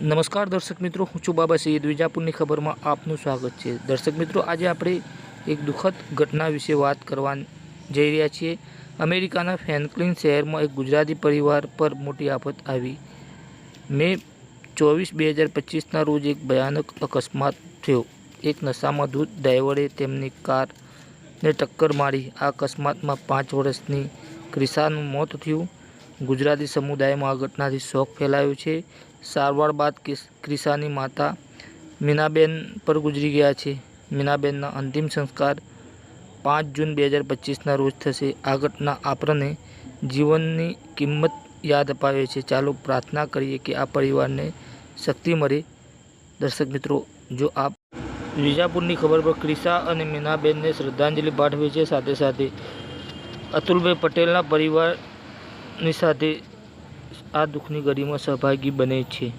નમસ્કાર દર્શક મિત્રો, હું છું બાબા સૈયદ વિજાપુરની ખબરમાં આપનું સ્વાગત છે. દર્શક મિત્રો, આજે આપણે એક દુઃખદ ઘટના વિશે વાત કરવા જઈ રહ્યા છીએ. અમેરિકાના ફેન્કલિન શહેરમાં એક ગુજરાતી પરિવાર પર મોટી આફત આવી. મે ચોવીસ બે હજાર પચીસના રોજ એક ભયાનક અકસ્માત થયો. એક નશામાં ધૂત ડ્રાઈવરે તેમની કારને ટક્કર મારી. આ અકસ્માતમાં પાંચ વર્ષની ક્રિસાનું મોત થયું. ગુજરાતી સમુદાયમાં આ ઘટનાથી શોક ફેલાયો છે. સારવાર બાદ ક્રિશાની માતા મીનાબેન પર ગુજરી ગયા છે. મીનાબેનના અંતિમ સંસ્કાર પાંચ જૂન બે હજાર પચીસના રોજ થશે. આ ઘટના આપણને જીવનની કિંમત યાદ અપાવે છે. ચાલો પ્રાર્થના કરીએ કે આ પરિવારને શક્તિ મળે. દર્શક મિત્રો, જો આપ વિજાપુરની ખબર પર ક્રિશા અને મીનાબેનને શ્રદ્ધાંજલિ પાઠવી છે, સાથે સાથે અતુલભાઈ પટેલના પરિવારની સાથે આ દુઃખની ઘડીમાં સહભાગી બને છે.